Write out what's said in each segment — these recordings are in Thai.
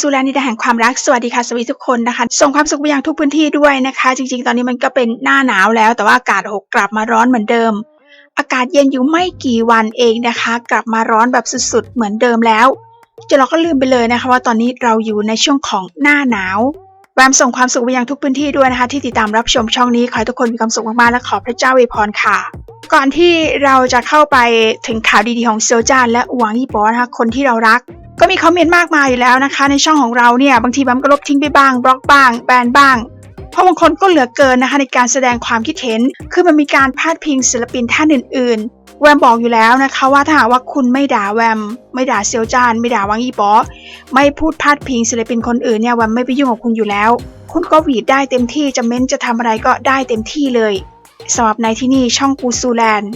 ซูแลนดินแดนแห่งความรักสวัสดีค่ะสวีทุกคนนะคะ ส่งความสุขไปยังทุกพื้นที่ด้วยนะคะ จริงๆ ตอนนี้มันก็เป็นหน้าหนาวแล้ว แต่ว่าอากาศหกกลับมาร้อนเหมือนเดิม อากาศเย็นอยู่ไม่กี่วันเองนะคะ กลับมาร้อนแบบสุดๆ เหมือนเดิมแล้วจนเราก็ลืมไปเลยนะคะ ว่าตอนนี้เราอยู่ในช่วงของหน้าหนาวแวมส่งความสุขไปยังทุกพื้นที่ด้วยนะคะ ที่ติดตามรับชมช่องนี้ขอให้ทุกคนมีความสุขมากๆและขอพระเจ้าอวยพรค่ะ ก่อนที่เราจะเข้าไปถึงข่าวดีๆของเซียวจานและหวังยี่ปอนะคะคนที่เรารัก ก็มีคอมเมนต์มากมายอยู่แล้วนะคะ ในช่องของเราเนี่ยบางทีแบมก็ลบทิ้งไปบ้างบล็อกบ้าง แบนบ้างเพราะบางคนก็เหลือเกินนะคะในการแสดงความคิดเห็น คือมันมีการพาดพิงศิลปินท่านอื่นๆ แวมบอกอยู่แล้วนะคะว่าถ้าหากว่าคุณไม่ด่าแวม ไม่ด่าเซียวจาน ไม่ด่าวังอีปอไม่พูดพาดพิงศิลปินคนอื่นเนี่ยแวมไม่ไปยุ่งกับคุณอยู่แล้ว คุณก็หวีดได้เต็มที่จะเม้นจะทำอะไรก็ได้เต็มที่เลยสำหรับในที่นี่ช่องกูซูแลนด์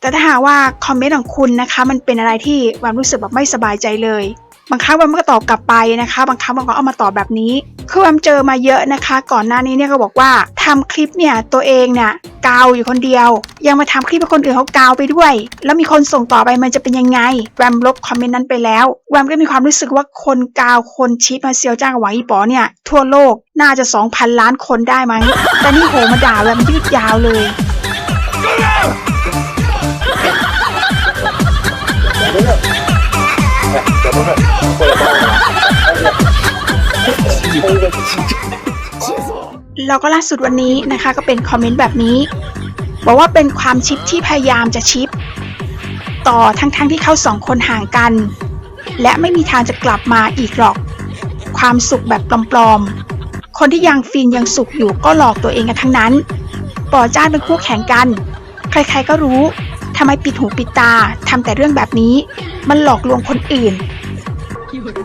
แต่ถ้าหากว่าคอมเมนต์ของคุณนะคะมันเป็นอะไรที่แวมรู้สึกแบบไม่สบายใจเลย บางครั้งแวมก็ตอบกลับไปนะคะ บางครั้งมันก็เอามาตอบแบบนี้ คือแวมเจอมาเยอะนะคะ ก่อนหน้านี้เนี่ยก็บอกว่าทำคลิปเนี่ยตัวเองเนี่ยกาวอยู่คนเดียว ยังมาทำคลิปให้คนอื่นเขากาวไปด้วย แล้วมีคนส่งต่อไปมันจะเป็นยังไงแวมลบคอมเมนต์นั้นไปแล้วแวมก็มีความรู้สึกว่าคนกาวคนชิปมาเซียวจ้างหวังอีป๋อเนี่ย ทั่วโลกน่าจะ 2,000 ล้านคนได้มั้งแต่นี่โหมาด่าแวมยืดยาวเลย แล้วก็ล่าสุดวันนี้นะคะก็เป็นคอมเมนต์แบบนี้ บอกว่าเป็นความชิปที่พยายามจะชิป ต่อทั้งๆทที่เขาสองคนห่างกัน และไม่มีทางจะกลับมาอีกหรอก ความสุขแบบปลอมๆ คนที่ยังฟินยังสุขอยู่ก็หลอกตัวเองกันทั้งนั้นปอจ้านเป็นคู่แข่งกัน ใครๆก็รู้ทำไมปิดหูปิดตาทำแต่เรื่องแบบนี้ มันหลอกลวงคนอื่น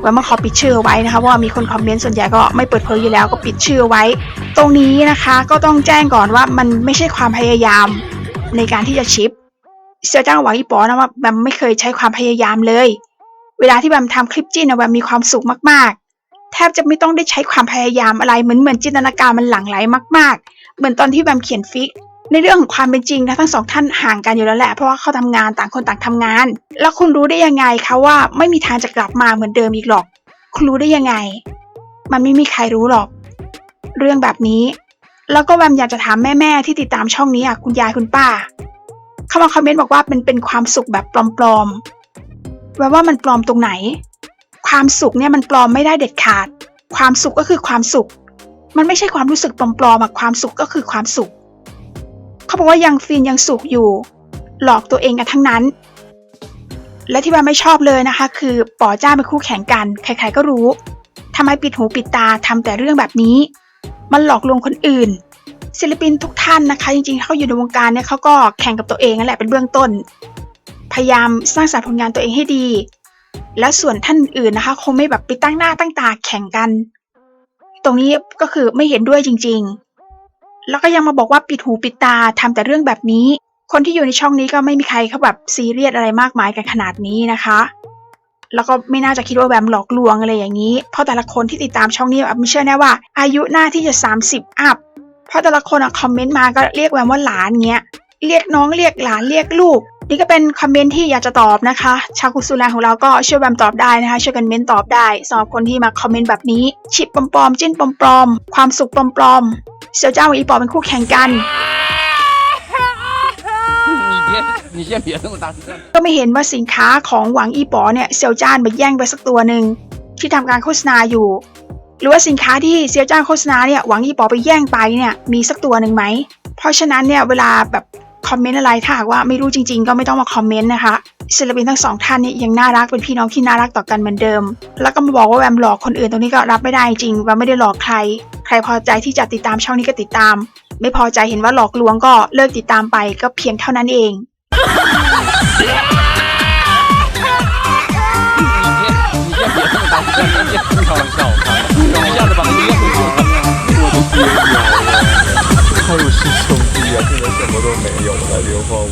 ไว้มาขอปิดชื่อไว้นะคะว่ามีคนคอมเมนต์ส่วนใหญ่ก็ไม่เปิดเผยอยู่แล้วก็ปิดชื่อไว้ ตรงนี้นะคะก็ต้องแจ้งก่อนว่ามันไม่ใช่ความพยายามในการที่จะชิปเสียจ้างหวังอีปอนะว่าแบมไม่เคยใช้ความพยายามเลย เวลาที่แบมทำคลิปจิ้นนะแบมมีความสุขมากๆ แทบจะไม่ต้องได้ใช้ความพยายามอะไรเหมือนเหมือนจินตนาการมันหลั่งไหลมาก ๆ เหมือนตอนที่แบมเขียนฟิก ในเรื่องของความเป็นจริงนะทั้งสองท่านห่างกันอยู่แล้วแหละ เพราะว่าเขาทำงานต่างคนต่างทำงาน แล้วคุณรู้ได้ยังไงคะว่าไม่มีทางจะกลับมาเหมือนเดิมอีกหรอก คุณรู้ได้ยังไง มันไม่มีใครรู้หรอก เรื่องแบบนี้ แล้วก็แวมอยากจะถามแม่ๆที่ติดตามช่องนี้อะคุณยายคุณป้าเข้ามาคอมเมนต์บอกว่าเป็นเป็นความสุขแบบปลอมๆแวมว่ามันปลอมตรงไหน ความสุขเนี่ยมันปลอมไม่ได้เด็ดขาด ความสุขก็คือความสุข มันไม่ใช่ความรู้สึกปลอมๆอะความสุขก็คือความสุข เขาบอกว่ายังฟินยังสุขอยู่ หลอกตัวเองกันทั้งนั้น และที่แวมไม่ชอบเลยนะคะ คือป๋อจ้าเป็นคู่แข่งกัน ใครๆก็รู้ทำไมปิดหูปิดตาทำแต่เรื่องแบบนี้ มันหลอกลวงคนอื่น ศิลปินทุกท่านนะคะ จริงๆเขาอยู่ในวงการเนี่ยเขาก็แข่งกับตัวเองนั่นแหละเป็นเบื้องต้น พยายามสร้างสรรค์ผลงานตัวเองให้ดี แล้วส่วนท่านอื่นนะคะ คงไม่แบบไปตั้งหน้าตั้งตาแข่งกัน ตรงนี้ก็คือไม่เห็นด้วยจริง ๆ แล้วก็ยังมาบอกว่าปิดหูปิดตาทำแต่เรื่องแบบนี้ คนที่อยู่ในช่องนี้ก็ไม่มีใครเขาแบบซีเรียสอะไรมากมายกันขนาดนี้นะคะ แล้วก็ไม่น่าจะคิดว่าแวมหลอกลวงอะไรอย่างนี้ เพราะแต่ละคนที่ติดตามช่องนี้แบบไม่เชื่อแน่ว่า อายุหน่าที่จะ 30 อัพ เพราะแต่ละคนอะคอมเมนต์มาก็เรียกแวมว่าหลานเงี้ย เรียกน้องเรียกหลานเรียกลูก นี่ก็เป็นคอมเมนต์ที่อยากจะตอบนะคะ ชาวกุสุแลของเราก็ช่วยแวมตอบได้นะคะ ช่วยกันเม้นตอบได้สำหรับคนที่มาคอมเมนต์แบบนี้ ชิปปลอมๆจิ้นปลอมๆความสุขปลอมๆ เสี่ยวเจ้ากับอีปอเป็นคู่แข่งกัน 你别，你先别那么大声。 ก็ไม่เห็นว่าสินค้าของหวังอีป๋อเนี่ยเซียวจ้านไปแย่งไปสักตัวหนึ่งที่ทำการโฆษณาอยู่ หรือว่าสินค้าที่เซียวจ้านโฆษณาเนี่ยหวังอีป๋อไปแย่งไปเนี่ยมีสักตัวหนึ่งไหม เพราะฉะนั้นเนี่ยเวลาแบบคอมเมนต์อะไรถ้าหากว่าไม่รู้จริง ๆ ก็ไม่ต้องมาคอมเมนต์นะคะศิลปินทั้งสองท่านเนี่ยยังน่ารักเป็นพี่น้องที่น่ารักต่อกันเหมือนเดิม แล้วก็มาบอกว่าแวมหลอกคนอื่นตรงนี้ก็รับไม่ได้จริงแวมไม่ได้หลอกใคร ใค รพอใจที่จะติดตามช่องนี้ก็ติดตาม ไม่พอใจเห็นว่าหลอกลวงก็เลิกติดตามไปก็เพียงเท่านั้นเอง 你先，你先别那么大声，你先开玩笑，开玩笑的把那个乐回去。我的爹娘呀！还有师兄弟呀，现在什么都没有了，连荒无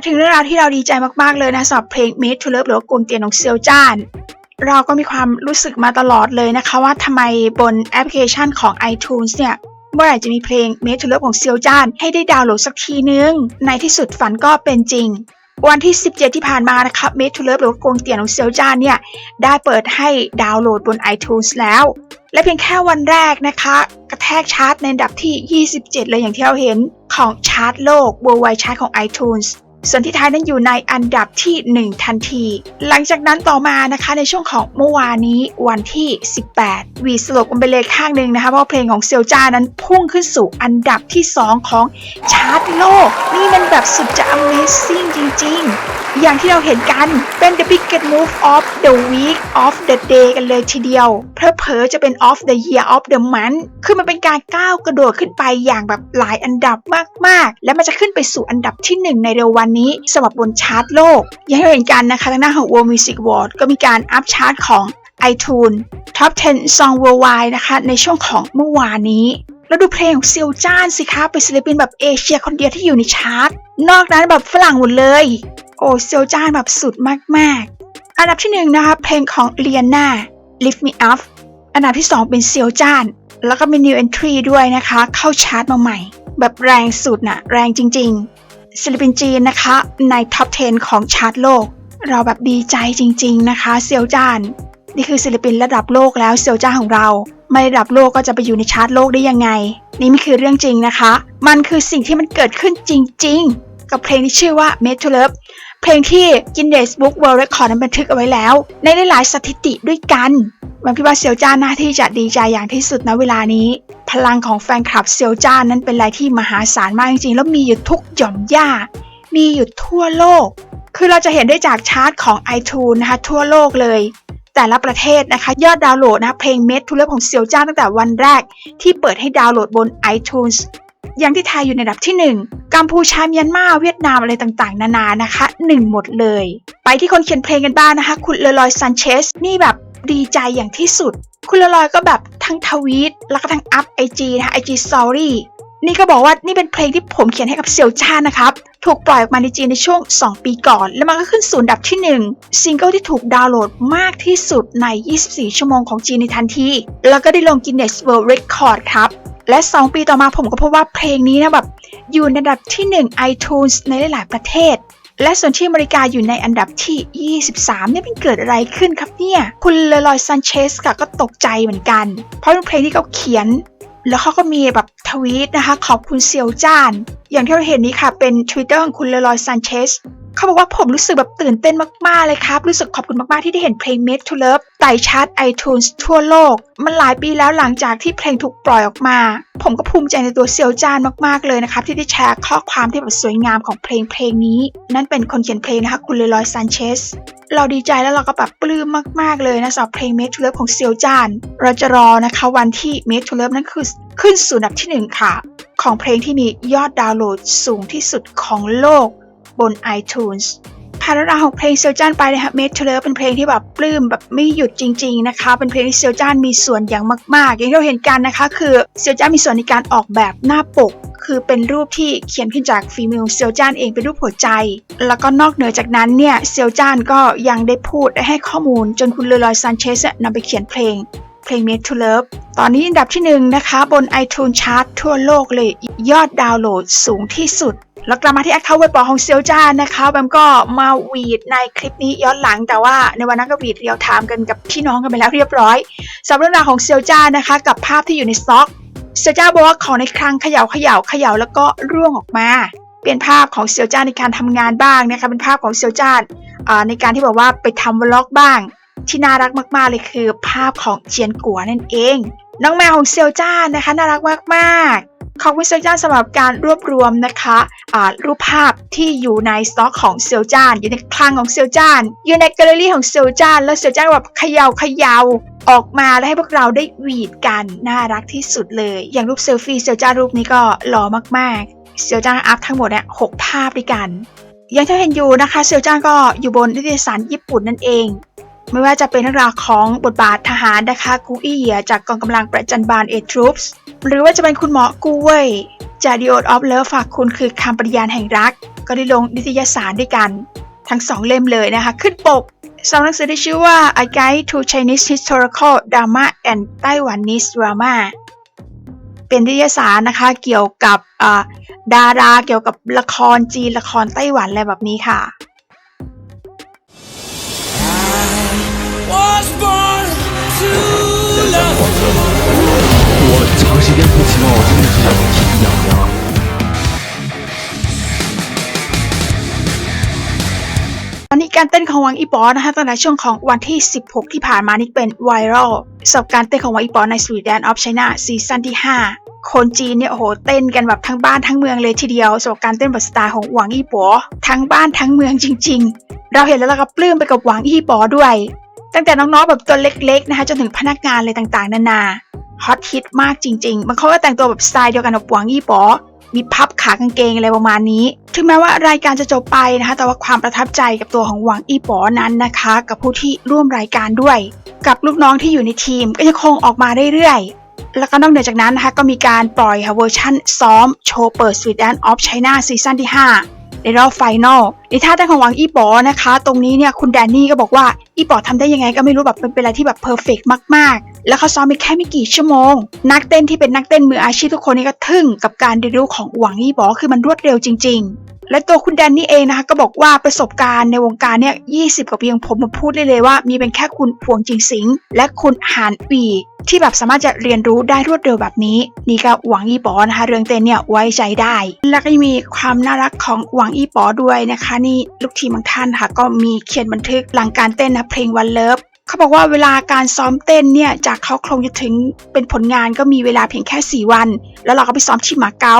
มาถึงเรื่องราวที่เราดีใจมากๆเลยนะสำหรับเพลง Made to Love หรือว่ากวงเตียนของเซียวจ้าน เราก็มีความรู้สึกมาตลอดเลยนะคะว่าทำไมบนแอปพลิเคชันของ iTunes เนี่ยเมื่อไหร่จะมีเพลง Made to Love ของเซียวจ้าน ให้ได้ดาวน์โหลดสักทีนึง ในที่สุดฝันก็เป็นจริง วันที่ 17 ที่ผ่านมานะคะ Made to Love หรือว่ากวงเตียนของเซียวจ้านเนี่ยได้เปิดให้ดาวน์โหลดบน iTunes แล้ว และเพียงแค่วันแรกนะคะ กระแทกชาร์ตในอันดับที่ 27 เลยอย่างที่เราเห็นของชาร์ตโลก Worldwide Chart ของ iTunes ส่วนที่ไทยนั้นอยู่ในอันดับที่ 1 ทันที หลังจากนั้นต่อมานะคะในช่วงของเมื่อวานนี้วันที่ 18 วีสลบกันไปเลยข้างหนึ่งนะคะเพราะเพลงของเซียวจ้านั้นพุ่งขึ้นสู่อันดับที่ 2 ของชาร์ตโลก นี่มันแบบสุดจะ Amazing จริง ๆอย่างที่เราเห็นกันเป็น the biggest move of the week of the day กันเลยทีเดียว เพอๆจะเป็น of the year of the month คือมันเป็นการก้าวกระโดดขึ้นไปอย่างแบบหลายอันดับมากๆ และมันจะขึ้นไปสู่อันดับที่ 1 ในเร็ววันนี้สำหรับบนชาร์ตโลก อย่างที่เราเห็นกันนะคะทางหน้าของ World Music Award ก็มีการอัพชาร์ตของ iTunes Top 10 Song Worldwide นะคะในช่วงของเมื่อวานนี้แล้วดูเพลงของเซียวจ้านสิคะเป็นศิลปินแบบเอเชียคนเดียวที่อยู่ในชาร์ต นอกนั้นแบบฝรั่งหมดเลย โอ้เซียวจ้านแบบสุดมากๆ อันดับที่หนึ่งนะคะเพลงของเลียนา Lift Me Up อันดับที่สองเป็นเซียวจ้าน แล้วก็มี New Entry ด้วยนะคะ เข้าชาร์ตมาใหม่ แบบแรงสุดน่ะ แรงจริงๆศิลปินจีนนะคะในท็อป 10 ของชาร์ตโลก เราแบบดีใจจริง ๆนะคะเซียวจ้าน นี่คือศิลปินระดับโลกแล้วเซียวจ้านของเรา ไม่ระดับโลกก็จะไปอยู่ในชาร์ตโลกได้ยังไง นี่ไม่คือเรื่องจริงนะคะ มันคือสิ่งที่มันเกิดขึ้นจริง ๆ กับเพลงที่ชื่อว่า Made to Love เพลงที่ Guinness Book World Record นั้นบันทึกเอาไว้แล้ว ในหลายๆสถิติด้วยกันมันคิดว่าเซียวจ้าหน้าที่จะดีใจอย่างที่สุดณเวลานี้ พลังของแฟนคลับเซียวจ้านั้นเป็นอะไรที่มหาศาลมากจริงๆ แล้วมีอยู่ทุกหย่อมหญ้ามีอยู่ทั่วโลก คือเราจะเห็นได้จากชาร์ตของ iTunes นะคะทั่วโลกเลย แต่ละประเทศนะคะยอดดาวน์โหลดนะคะเพลง Made to Love ของเซียวจ้าตั้งแต่วันแรก ที่เปิดให้ดาวน์โหลดบน iTunes อย่างที่ไทยอยู่ในอันดับที่ 1 กัมพูชาเมียนมาเวียดนามอะไรต่างๆ นานานะคะ 1 หมดเลย ไปที่คนเขียนเพลงกันบ้างนะคะ คุณเลลอยซันเชสนี่แบบดีใจอย่างที่สุด คุณเลลอยก็แบบทั้งทวีตแล้วก็ทั้งอัพไอจีนะคะไอจีสอรี่นี่ก็บอกว่านี่เป็นเพลงที่ผมเขียนให้กับเซียวจ้านะครับ ถูกปล่อยออกมาในจีนในช่วง 2 ปีก่อน แล้วมันก็ขึ้นสู่ดับที่ 1 ซิงเกิลที่ถูกดาวน์โหลดมากที่สุดใน 24 ชั่วโมงของจีนในทันที แล้วก็ได้ลง Guinness World Record ครับ และ 2 ปีต่อมาผมก็พบว่าเพลงนี้นะแบบอยู่ในอันดับที่ 1 iTunes ในหลายๆประเทศ และส่วนที่อเมริกาอยู่ในอันดับที่ 23 เนี่ยเป็นเกิดอะไรขึ้นครับเนี่ย คุณเลลอยซันเชสก็ตกใจเหมือนกัน เพราะเป็นเพลงที่เขาเขียน แล้วเขาก็มีแบบทวีตนะคะ ขอบคุณเซียวจ้าน อย่างที่เราเห็นนี้ค่ะเป็น Twitter ของคุณเลลอยซันเชส เขาบอกว่าผมรู้สึกแบบตื่นเต้นมากๆเลยครับ รู้สึกขอบคุณมากๆที่ได้เห็นเพลง Made to Love ไต่ชาร์ต iTunes ทั่วโลก มันหลายปีแล้วหลังจากที่เพลงถูกปล่อยออกมา ผมก็ภูมิใจในตัวเซียวจานมากๆเลยนะครับ ที่ได้แชร์ข้อความที่แบบสวยงามของเพลงเพลงนี้ นั่นเป็นคนเขียนเพลงนะคะคุณเลลอยซันเชสเราดีใจแล้วเราก็แบบปลื้มมาก ๆ เลยนะสำหรับเพลง Made to Love ของเซียวจาน เราจะรอนะคะวันที่ Made to Love นั่นคือขึ้นสู่อันดับที่หนึ่งค่ะ ของเพลงที่มียอดดาวน์โหลดสูงที่สุดของโลก บน iTunes ผ่านเรื่องราของเพลงเซียวจ้านไปนะคะ Made to Love เป็นเพลงที่แบบปลื้มแบบไม่หยุดจริง ๆนะคะ เป็นเพลงที่เซียวจ้านมีส่วนอย่างมาก ๆ อย่างที่เราเห็นกันนะคะ คือเซียวจ้านมีส่วนในการออกแบบหน้าปก คือเป็นรูปที่เขียนขึ้นจากฝีมือเซียวจ้านเองเป็นรูปหัวใจ แล้วก็นอกเหนือจากนั้นเนี่ยเซียวจ้านก็ยังได้พูดและให้ข้อมูลจนคุณเลลอยซันเชสนำไปเขียนเพลง เพลง Made to Love ตอนนี้อันดับที่หนึ่งนะคะบน iTunes Chart ทั่วโลกเลยยอดดาวน์โหลดสูงที่สุด แล้วกลับมาที่แอคเคาท์เว็บของเซียวจ้านนะคะแบมก็มาวีดในคลิปนี้ย้อนหลังแต่ว่าในวันนั้นก็วีดเรียวไทม์กันกับพี่น้องกันไปแล้วเรียบร้อยสำหรับเรื่องราวของเซียวจ้านะคะ กับภาพที่อยู่ในสต็อกเซียวจ้าบอกว่าของในคลังเขย่าเขย่าเขย่าแล้วก็ร่วงออกมาเป็นภาพของเซียวจ้าในการทำงานบ้างนะคะเป็นภาพของเซียวจ้าอ่าในการที่บอกว่าไปทำวล็อกบ้าง ที่น่ารักมากๆเลยคือภาพของเจียนกัวนั่นเอง น้องแมวของเซียวจ้านนะคะน่ารักมากๆขอบคุณเซียวจ้านสำหรับการรวบรวมนะคะรูปภาพที่อยู่ในสต็อกของเซียวจ้าน อยู่ในคลังของเซียวจ้าน อยู่ในแกลเลอรี่ของเซียวจ้าน แล้วเซียวจ้านแบบเขย่าเขย่าออกมาแล้วให้พวกเราได้หวีดกันน่ารักที่สุดเลย อย่างรูปเซลฟี่เซียวจ้านรูปนี้ก็หล่อมากๆเซียวจ้านอัพทั้งหมดเนี่ยหกภาพด้วยกันอย่างที่เห็นอยู่นะคะเซียวจ้านก็อยู่บนนิตยสารญี่ปุ่นนั่นเอง ไม่ว่าจะเป็นเรื่องราวของบทบาททหารนะคะกูอี้เหียจากกองกำลังประจันบานเอทรูปส์หรือว่าจะเป็นคุณหมอกูเว่ยจาก The Oath of Love ฝากคุณคือคำปฏิญาณแห่งรัก ก็ได้ลงนิตยสารด้วยกัน ทั้งสองเล่มเลยนะคะ ขึ้นปกสำหรับหนังสือที่ชื่อว่า A Guide to Chinese Historical Drama and Taiwanese Drama เป็นนิตยสารนะคะเกี่ยวกับดาราเกี่ยวกับละครจีนละครไต้หวันอะไรแบบนี้ค่ะ was born to love. 我长时间不骑猫，我真的是体痒痒。 ตอนนี้การเต้นของหวังอีปอนะคะตั้งแต่ช่วงของวันที่ 16 ที่ผ่านมานี่เป็นไวรัลสำหรับการเต้นของหวังอีปอใน Street Dance of China ซีซั่นที่ 5 คนจีนเนี่ยโอ้โหเต้นกันแบบทั้งบ้านทั้งเมืองเลยทีเดียวสำหรับการเต้นแบบสไตล์ของหวังอีปอทั้งบ้านทั้งเมืองจริง ๆ เราเห็นแล้วเราก็ปลื้มไปกับหวังอีปอด้วย ตั้งแต่น้องๆแบบตัวเล็กๆนะคะจนถึงพนักงานเลยต่างๆ นานาฮอตฮิตมากจริงๆบางคนก็แต่งตัวแบบสไตล์เดียวกันกับหวังอีปอมีพับขากางเกงอะไรประมาณนี้ ถึงแม้ว่ารายการจะจบไปนะคะ แต่ว่าความประทับใจกับตัวของหวังอีป๋อนั้นนะคะ กับผู้ที่ร่วมรายการด้วย กับลูกน้องที่อยู่ในทีมก็ยังคงออกมาเรื่อยๆ แล้วก็นอกเหนือจากนั้นนะคะ ก็มีการปล่อยค่ะเวอร์ชั่นซ้อมโชว์เปิด Sweet Dance of China ซีซั่นที่ 5 ในรอบไฟนอลในท่าเต้นของหวังอีป๋อนะคะ ตรงนี้เนี่ยคุณแดนนี่ก็บอกว่าอีป๋อทำได้ยังไงก็ไม่รู้แบบเป็นอะไรที่แบบเพอร์เฟกมากๆ แล้วเขาซ้อมไปแค่ไม่กี่ชั่วโมง นักเต้นที่เป็นนักเต้นมืออาชีพทุกคนนี่ก็ทึ่งกับการเรียนรู้ของหวังอีป๋อคือมันรวดเร็วจริง ๆ และตัวคุณแดนนี่เองนะคะก็บอกว่าประสบการณ์ในวงการเนี่ย20กว่าปีของผมมาพูดได้เลยว่า มีเป็นแค่คุณพวงจิงสิง และคุณหานปีที่แบบสามารถจะเรียนรู้ได้รวดเร็วแบบนี้ นี่ก็หวังอีป๋อนะคะ เรื่องเต้นเนี่ยไว้ใจได้ แล้วก็ยังมีความน่ารักของหวังอีป๋อด้วยนะคะ นี่ลูกทีมบางท่านค่ะ ก็มีเขียนบันทึกหลังการเต้นนะเพลงวันเลิฟเขาบอกว่าเวลาการซ้อมเต้นเนี่ยจากเขาโครงจะถึงเป็นผลงานก็มีเวลาเพียงแค่ 4 วัน แล้วเราก็ไปซ้อมที่มาเก๊า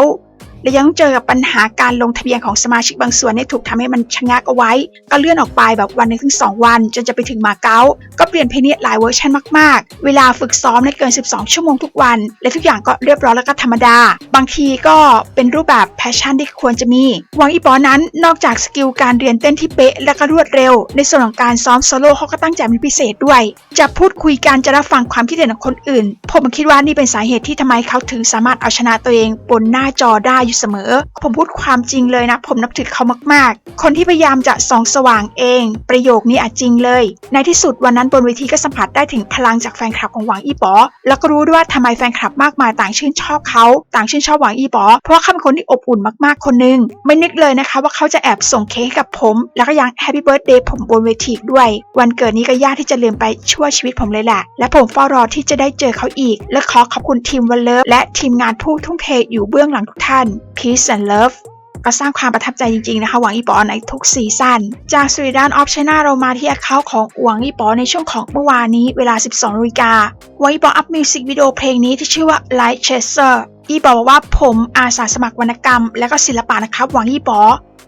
และยังต้องเจอกับปัญหาการลงทะเบียนของสมาชิกบางส่วนเนี่ยถูกทำให้มันชะงักเอาไว้ ก็เลื่อนออกไปแบบวันหนึ่งถึง2วัน จนจะไปถึงมาเก๊าก็เปลี่ยนเพลงนี้หลายเวอร์ชันมากๆ เวลาฝึกซ้อมเนี่ยเกิน 12 ชั่วโมงทุกวัน และทุกอย่างก็เรียบร้อยแล้วก็ธรรมดา บางทีก็เป็นรูปแบบแพชชั่นที่ควรจะมีหวังอีปอนั้นนอกจากสกิลการเรียนเต้นที่เป๊ะและก็รวดเร็ว ในส่วนของการซ้อมโซโล่เขาก็ตั้งใจเป็นพิเศษด้วย จะพูดคุยกันจะรับฟังความคิดเห็นของคนอื่น ผมคิดว่านี่เป็นสาเหตุที่ทำไมเขาถึงสามารถเอาชนะตัวเองบนหน้าจอได้อยู่เสมอ ผมพูดความจริงเลยนะ ผมนับถือเขามากๆ คนที่พยายามจะส่องสว่างเอง ประโยคนี้อาจจริงเลย ในที่สุดวันนั้นบนเวทีก็สัมผัสได้ถึงพลังจากแฟนคลับของหวังอีป๋อแล้วก็รู้ด้วยว่าทำไมแฟนคลับมากมายต่างชื่นชอบเขา ต่างชื่นชอบหวังอีป๋อเพราะว่าเขาเป็นคนที่อบอุ่นมากๆคนหนึง ไม่นึกเลยนะคะว่าเขาจะแอบส่งเค้กให้กับผม แล้วก็ยังแฮปปี้เบิร์ดเดย์ผมบนเวทีด้วย วันเกิดนี้ก็ยากที่จะลืมไปชั่วชีวิตผมเลยแหละ และผมเฝ้ารอที่จะได้เจอเขาอีก และขอขอบคุณทีมวันเลิฟและทีมงานผู้ทุ่มเทอยู่เบื้องหลังทุกท่าน Peace and Love ก็สร้างความประทับใจจริงๆนะคะหวังอีปอในทุกซีซั่นจากสวีดานออฟชน่าเรามาที่แอคเคาท์ของหวังอีปอในช่วงของเมื่อวานนี้เวลา 12นาฬิกาหวังอีปออัพมิวสิกวิดีโอเพลงนี้ที่ชื่อว่า Light Chaser อีปอบอกว่าผมอาสาสมัครวรรณกรรม และก็ศิลปะนะครับหวังอีปอ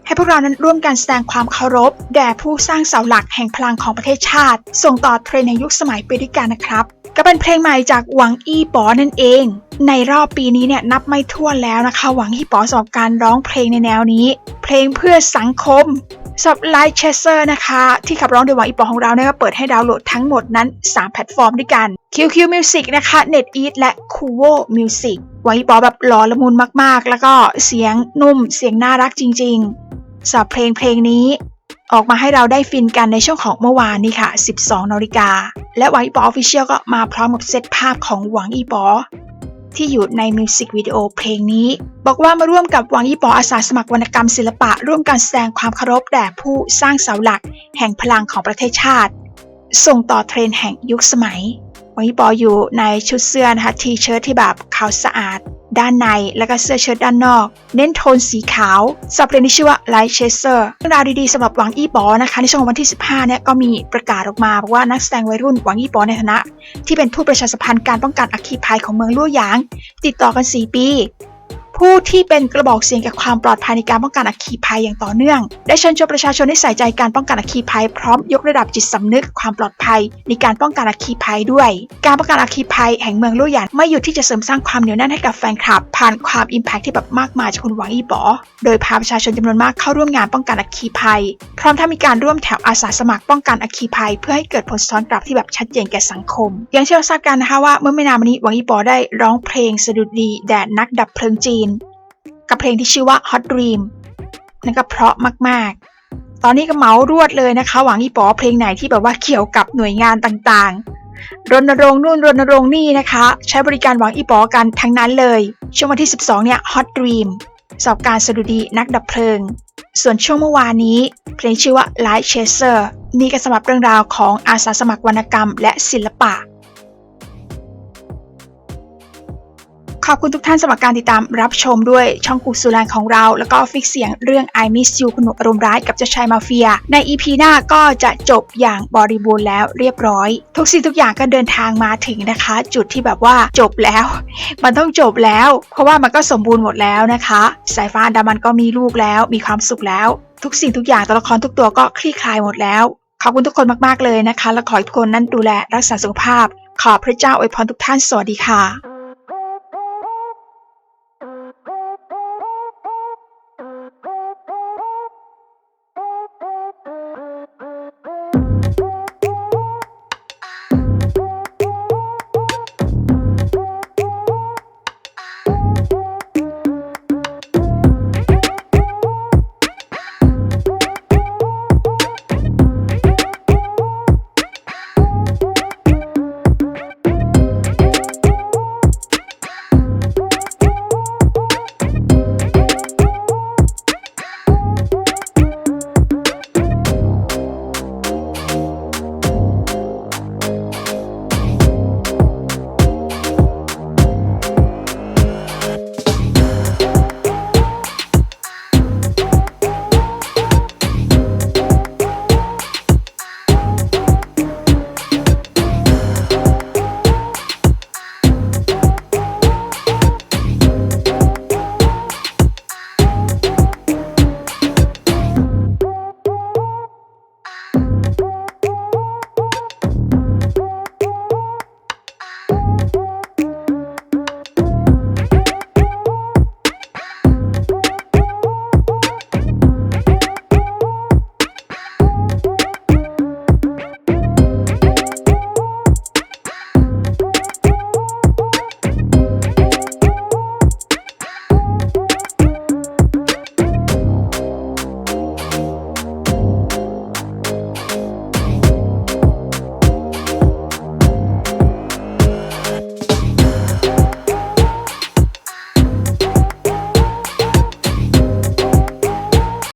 ให้พวกเรานั้นร่วมกันแสดงความเคารพ แด่ผู้สร้างเสาหลักแห่งพลังของประเทศชาติ ส่งต่อเทรนด์ในยุคสมัยไปด้วยกันนะครับ ก็เป็นเพลงใหม่จากหวังอี้ปอนั่นเอง ในรอบปีนี้เนี่ยนับไม่ถ้วนแล้วนะคะ หวังอี้ปอสำหรับการร้องเพลงในแนวนี้ เพลงเพื่อสังคมสำหรับ Light Chaser นะคะ ที่ขับร้องโดยหวังอีปอของเราเนี่ยก็เปิดให้ดาวน์โหลดทั้งหมดนั้น 3 แพลตฟอร์มด้วยกัน QQ Music นะคะ n e t e a s และ Kuvo Music หวังอีปอแบบหล่อละมุนมากๆ แล้วก็เสียงนุ่มเสียงน่ารักจริงๆสำหรับเพลงเพลงนี้ ออกมาให้เราได้ฟินกันในช่วงของเมื่อวานนี้ค่ะ 12นาฬิกา และหวังอีปอออฟฟิเชียลก็มาพร้อมกับเซตภาพของหวังอีปอ ที่อยู่ในมิวสิกวิดีโอเพลงนี้ บอกว่ามาร่วมกับหวังอีปออาสาสมัครวรรณกรรมศิลปะ ร่วมกันแสดงความเคารพแด่ผู้สร้างเสาหลัก แห่งพลังของประเทศชาติ ส่งต่อเทรนด์แห่งยุคสมัยหวังอีปออยู่ในชุดเสื้อนะคะทีเชิ้ตที่แบบขาวสะอาด ด้านในและก็เสื้อเชิ้ตด้านนอก เน้นโทนสีขาวสับเพลงที่ชื่อว่า Light Chaser เรื่องราวดีๆสำหรับหวังอี้ปอนะคะ ในช่วงวันที่ 15 เนี่ยก็มีประกาศออกมาบอกว่านักแสดงวัยรุ่นหวังอี้ปอในฐานะ ที่เป็นผู้ประชาสัมพันธ์การป้องกันอัคคีภัยของเมืองลู่หยาง ติดต่อกัน 4 ปี ผู้ที่เป็นกระบอกเสียงแก่ความปลอดภัยในการป้องกันอัคคีภัยอย่างต่อเนื่อง ได้เชิญชวนประชาชนให้ใส่ใจการป้องกันอัคคีภัย พร้อมยกระดับจิตสำนึกความปลอดภัย ในการป้องกันอัคคีภัยด้วย การป้องกันอัคคีภัยแห่งเมืองลู่หยานไม่หยุดที่จะเสริมสร้างความเหนียวแน่นให้กับแฟนคลับ ผ่านความอิมแพคที่แบบมากมายจากคุณหวังอีป๋อโดยพาประชาชนจำนวนมากเข้าร่วมงานป้องกันอัคคีภัย พร้อมทั้งมีการร่วมแถวอาสาสมัครป้องกันอัคคีภัย เพื่อให้เกิดผลสะท้อนกลับที่แบบชัดเจนแก่สังคม อย่างที่เราทราบกันนะคะว่าเมื่อไม่นานมานี้หวังอีป๋อได้ร้องเพลงสะดุดดีแด่นักดับเพลิงจีน กับเพลงที่ชื่อว่า Hot Dream นั่นก็เพราะมากๆ ตอนนี้ก็เมารวดเลยนะคะ หวังอีป๋อเพลงไหนที่แบบว่าเกี่ยวกับหน่วยงานต่างๆ รณรงค์นู่นรณรงค์นี่นะคะ ใช้บริการหวังอีป๋อกันทั้งนั้นเลย ช่วงวันที่ 12 เนี่ย Hot Dream สอบการสดุดีนักดับเพลิง ส่วนช่วงเมื่อวานนี้ เพลงชื่อว่า Light Chaser นี่ก็สำหรับเรื่องราวของอาสาสมัครวรรณกรรม และศิลปะ ขอบคุณทุกท่านสำหรับการติดตามรับชมด้วยช่องกูสุรานของเรา แล้วก็ฟิกเสียงเรื่อง I Miss You คุณหนูอารมณ์ร้ายกับเจ้าชายมาเฟีย ใน EP หน้าก็จะจบอย่างบริบูรณ์แล้วเรียบร้อย ทุกสิ่งทุกอย่างก็เดินทางมาถึงนะคะ จุดที่แบบว่าจบแล้ว มันต้องจบแล้ว เพราะว่ามันก็สมบูรณ์หมดแล้วนะคะ สายฟ้าอันดามันก็มีลูกแล้วมีความสุขแล้ว ทุกสิ่งทุกอย่างตัวละครทุกตัวก็คลี่คลายหมดแล้วขอบคุณทุกคนมาก ๆ เลยนะคะ และขอให้ทุกคนนั้นดูแลรักษาสุขภาพ ขอพระเจ้าอวยพรทุกท่าน สวัสดีค่ะ